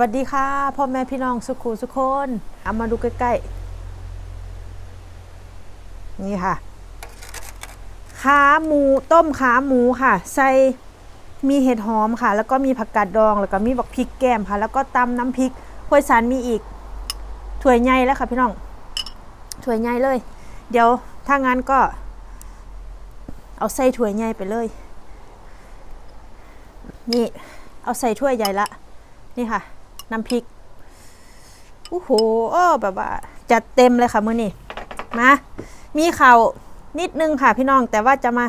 วัสดีค่ะพ่อแม่พี่น้องสุขุสุคนเอามาดูใกล้ๆ นี่ค่ะ ขาหมูต้มขาหมูค่ะ ใส่มีเห็ดหอมค่ะ แล้วก็มีผักกาดดอง แล้วก็มีบักพริกแกมค่ะ แล้วก็ตำน้ำพริกห้วยสารมีอีกถ้วยใหญ่แล้วค่ะพี่น้องถ้วยใหญ่เลย เดี๋ยวถ้างั้นก็ เอาใส่ถ้วยใหญ่ไปเลย นี่ เอาใส่ถ้วยใหญ่ละนี่ค่ะ น้ำพริกโอ้โหอ้อแบบว่า จัดเต็มเลยค่ะมื้อนี้มามีข่าวนิดนึงค่ะพี่น้องแต่ว่าจะมา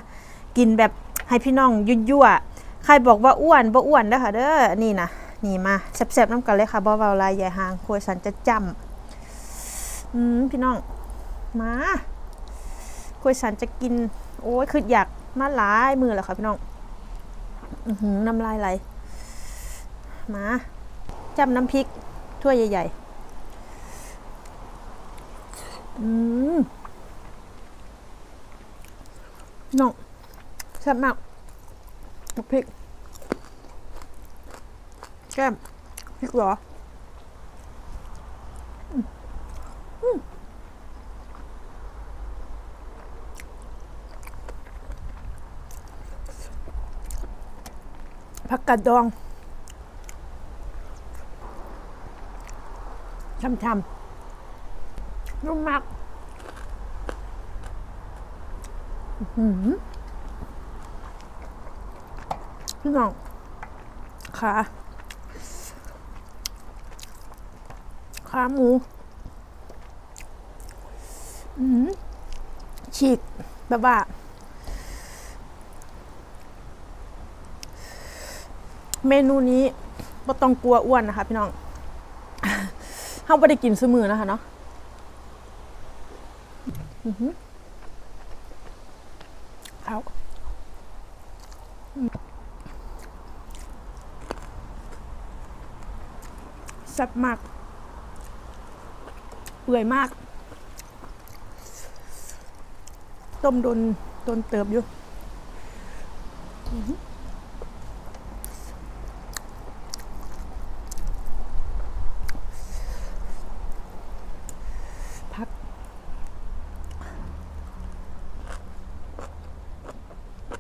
กินแบบให้พี่น้องยั่วๆใครบอกว่าอ้วนบ่อ้วนเด้อค่ะเด้อนี่นะนี่มาแซ่บๆน้ำกันเลยค่ะบ่เบาลายใหญ่หางครัวสันจะจำอืมพี่น้องมาครัวสันจะกิน โอ้ยคืออยากมาหลายมือแล้วค่ะพี่น้องอือหือน้ำลายไหลมา จำน้ำพริกถ้วยใหญ่ๆ อืมน้องแซ่บมากน้ำพริก แก้มพริกเหรอผักกาดดอง ช่ำๆนุ่มมากพี่น้องขาขาหมูอืมฉีกแบบว่าเมนูนี้ไม่ต้องกลัวอ้วนนะคะพี่น้อง เขาไม่ได้กินซื้อมือนะคะเนาะเอาแซ่บมาก เปื่อยมาก ต้มโดนโดนเติบอยู่อื้อหือพัก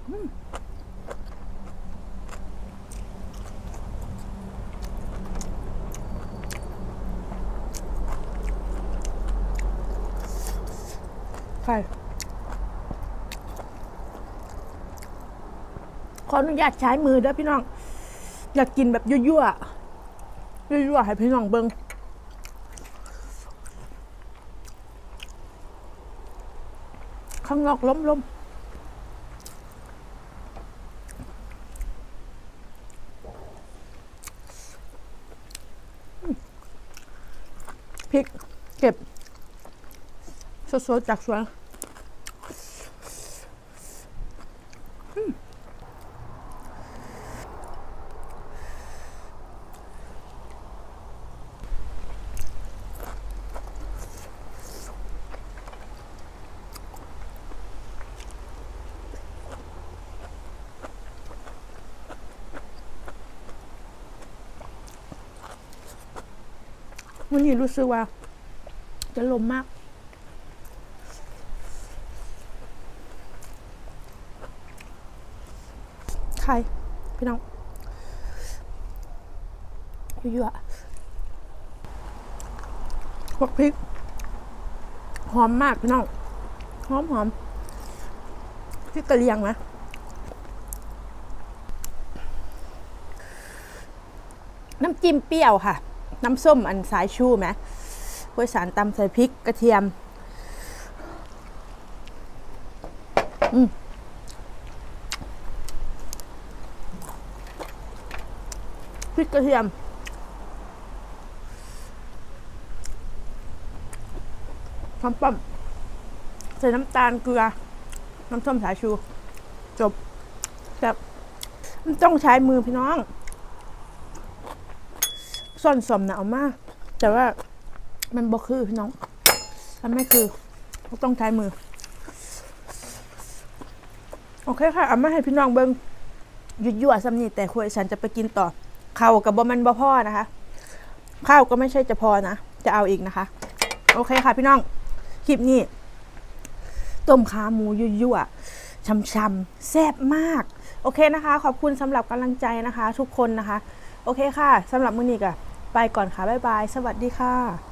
ไข่ขออนุญาตใช้มือด้อพี่น้อง อยากกินแบบยั่วๆยั่วๆให้พี่น้องเบิงข้างนอกล้มล้ม ริก เก็บสดๆจากสวน วันนี้รู้สึกว่า จะลมมากไข่พี่น้องยั่วๆพวกพริก หอมมากพี่น้อง หอมหอมพริกกระเลียงนะน้ำจิ้มเปรี้ยวค่ะ น้ำส้มอันสายชูไหมกล้วยสารตำใส่พริกกระเทียม อืมพริกกระเทียมหอมป้อมใส่น้ำตาลเกลือ น้ำส้มสายชู จบแบบมันต้องใช้มือพี่น้อง ส่อนสมนะเอามาแต่ว่ามันบอกคือพี่น้องมันไม่คือต้องใช้มือ โอเคค่ะเอามาให้พี่น้องเบิ้งยุ่ยั่วซ้ำนีแต่คุยฉันจะไปกินต่อข้าวกับบะมันบะพ่อนะคะ ข้าวก็ไม่ใช่จะพอนะ จะเอาอีกนะคะ โอเคค่ะพี่น้อง คลิปนี้ ต้มขาหมูยั่วๆช้ำๆแซ่บมาก โอเคนะคะ ขอบคุณสำหรับกำลังใจนะคะ ทุกคนนะคะ โอเคค่ะสำหรับมื้อนี้ก็ ไปก่อนค่ะบ๊ายบาย สวัสดีค่ะ